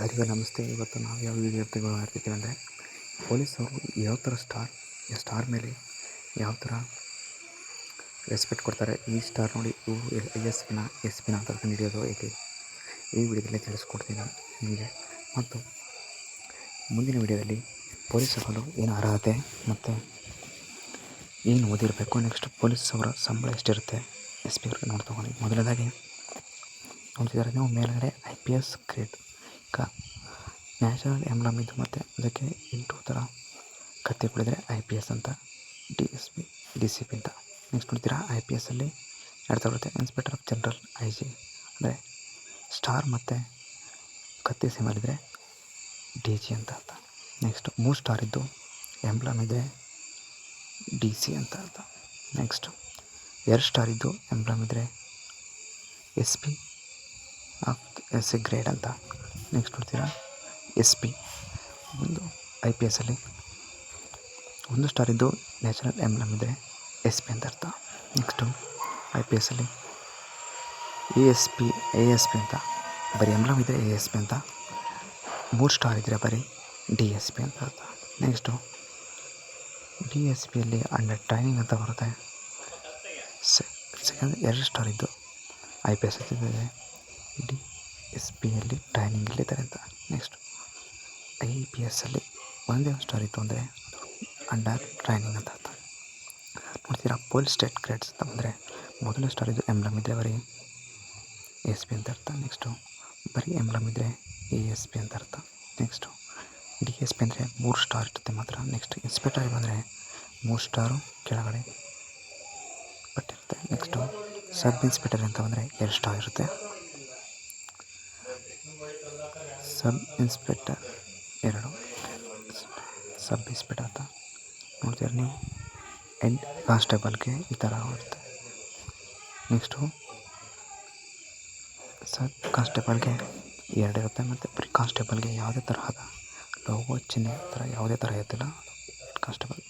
ಎಲ್ಲರಿಗೂ ನಮಸ್ತೆ. ಇವತ್ತು ನಾವು ಯಾವ ವಿಡಿಯೋ ಮಾಡ್ತಿದ್ದೀವಿ ಅಂದರೆ ಪೊಲೀಸವರು ಯಾವ ಥರ ಸ್ಟಾರ್ ಸ್ಟಾರ್ ಮೇಲೆ ಯಾವ ಥರ ರೆಸ್ಪೆಕ್ಟ್ ಕೊಡ್ತಾರೆ, ಈ ಸ್ಟಾರ್ ನೋಡಿ ಇವು ಎಸ್ ಪಿನ ಎಸ್ ಪಿನ ಅಂತ ಹಿಡಿಯೋದು ಹೇಗೆ? ಈ ವಿಡಿಯೋದಲ್ಲಿ ತಿಳಿಸ್ಕೊಡ್ತೀನಿ ನಿಮಗೆ. ಮತ್ತು ಮುಂದಿನ ವಿಡಿಯೋದಲ್ಲಿ ಪೊಲೀಸ್ ಆಗಲು ಏನು ಅರ್ಹತೆ ಮತ್ತು ಏನು ಓದಿರಬೇಕು ನೆಕ್ಸ್ಟ್ ಪೊಲೀಸ್ ಅವರ ಸಂಬಳ ಎಷ್ಟಿರುತ್ತೆ, ಎಸ್ ಪಿ ಅವ್ರಿಗೆ ನೋಡಿ ತೊಗೊಂಡು ಮೊದಲನೇದಾಗಿ, ನೋಡ್ತಿದ್ದಾರೆ, ನೀವು ಮೇಲ್ಗಡೆ ಐ ಪಿ ಎಸ್ ಗ್ರೇಡ್ ಕ ನ್ಯಾಷನಲ್ ಎಂಬ್ಲಮ್ ಇದು ಮತ್ತು ಅದಕ್ಕೆ ಎಂಟು ಥರ ಕತ್ತೆಗಳಿದ್ರೆ ಐ ಪಿ ಎಸ್ ಅಂತ, D S P, D C P ಅಂತ. ನೆಕ್ಸ್ಟ್ ನೋಡ್ತೀರಾ, ಐ ಪಿ ಎಸ್ಸಲ್ಲಿ ಎರಡು ಬರುತ್ತೆ inspector of general I G ಅಂದರೆ ಸ್ಟಾರ್ ಮತ್ತು ಕತ್ತಿ ಸಿಂಬಲ್ ಇದ್ದರೆ ಡಿ ಜಿ ಅಂತ ಅರ್ಥ. ನೆಕ್ಸ್ಟ್ ಮೂರು ಸ್ಟಾರ್ ಇದ್ದು ಎಂಬ್ಲಮ್ ಇದೆ ಡಿ ಸಿ ಅಂತ ಅರ್ಥ. ನೆಕ್ಸ್ಟ್ ಎರಡು ಸ್ಟಾರ್ ಇದ್ದು ಎಂಬ್ಲಮ್ ಇದ್ದರೆ S P of S A grade ಅಂತ. ನೆಕ್ಸ್ಟ್ ನೋಡ್ತೀರಾ? ಎಸ್ ಪಿ ಒಂದು ಐ ಪಿ ಎಸ್ಸಲ್ಲಿ ಒಂದು ಸ್ಟಾರ್ ಇದ್ದು ನ್ಯಾಚುರಲ್ ಎಂಬ್ಲಮ್ ಇದ್ದರೆ ಎಸ್ ಪಿ ಅಂತ ಅರ್ಥ. Next I P ಎಸ್ಸಲ್ಲಿ A S P A S P ಅಂತ. ಬರೀ ಎಂಬ್ಲಮ್ ಇದ್ದರೆ ಎ ಎಸ್ ಪಿ ಅಂತ. ಮೂರು ಸ್ಟಾರ್ ಇದ್ದರೆ ಬರೀ ಡಿ ಎಸ್ ಪಿ ಅಂತ ಅರ್ಥ. ನೆಕ್ಸ್ಟು ಡಿ ಎಸ್ ಪಿಯಲ್ಲಿ ಅಂಡರ್ ಟ್ರೈನಿಂಗ್ ಅಂತ ಬರುತ್ತೆ. ಸೆಕೆಂಡ್ ಎರಡು ಸ್ಟಾರ್ ಇದ್ದು ಐ ಪಿ ಎಸ್ ಇದ್ದರೆ ಡಿ ಎಸ್ ಪಿಯಲ್ಲಿ ಟ್ರೈನಿಂಗ್ ಇಲ್ಲಿದ್ದಾರೆ ಅಂತ. ನೆಕ್ಸ್ಟ್ ಐ ಪಿ ಎಸ್ಸಲ್ಲಿ ಒಂದೇ ಒಂದು ಸ್ಟಾರ್ ಇತ್ತು ಅಂದರೆ ಅಂಡರ್ ಟ್ರೈನಿಂಗ್ ಅಂತ ಅರ್ಥ. ನೋಡ್ತೀರಾ, ಪೊಲೀಸ್ ಸ್ಟೇಟ್ ಗ್ರೇಡ್ಸ್ ಅಂತ ಬಂದರೆ ಮೊದಲನೇ ಸ್ಟಾರ್ ಇದು ಎಂಬ್ಲಮ್ ಇದ್ದರೆ ಬರೀ ಎಸ್ ಪಿ ಅಂತ ಅರ್ಥ. ನೆಕ್ಸ್ಟು ಬರೀ ಎಂಬ್ಲಮ್ ಇದ್ದರೆ ಎ ಎಸ್ ಪಿ ಅಂತ ಅರ್ಥ. ನೆಕ್ಸ್ಟು ಡಿ ಎಸ್ ಪಿ ಅಂದರೆ ಮೂರು ಸ್ಟಾರ್ ಇರುತ್ತೆ ಮಾತ್ರ. ನೆಕ್ಸ್ಟ್ ಇನ್ಸ್ಪೆಕ್ಟರ್ ಬಂದರೆ ಮೂರು ಸ್ಟಾರು ಕೆಳಗಡೆ ಬಟ್ಟಿರುತ್ತೆ ನೆಕ್ಸ್ಟು ಸಬ್ ಇನ್ಸ್ಪೆಕ್ಟರ್ ಅಂತ ಬಂದರೆ ಎರಡು ಸ್ಟಾರ್ ಇರುತ್ತೆ. ಸಬ್ ಇನ್ಸ್ಪೆಕ್ಟರ್ ಎರಡು. ಸಬ್ ಇನ್ಸ್ಪೆಕ್ಟರ್ ಅಂತ ನೋಡ್ತೀರ ನೀವು? ಎಂಡ್ ಕಾನ್ಸ್ಟೇಬಲ್ಗೆ ಈ ಥರ ಆಗುತ್ತೆ. ನೆಕ್ಸ್ಟು ಸಬ್ ಕಾನ್ಸ್ಟೇಬಲ್ಗೆ ಎರಡು ಇರುತ್ತೆ ಮತ್ತು ಪ್ರಿ ಕಾನ್ಸ್ಟೇಬಲ್ಗೆ ಯಾವುದೇ ತರಹದ ಲೋಗೋ ಚಿಹ್ನೆ ಥರ ಯಾವುದೇ ಥರ ಇರ್ತಿಲ್ಲ ಕಾನ್ಸ್ಟೇಬಲ್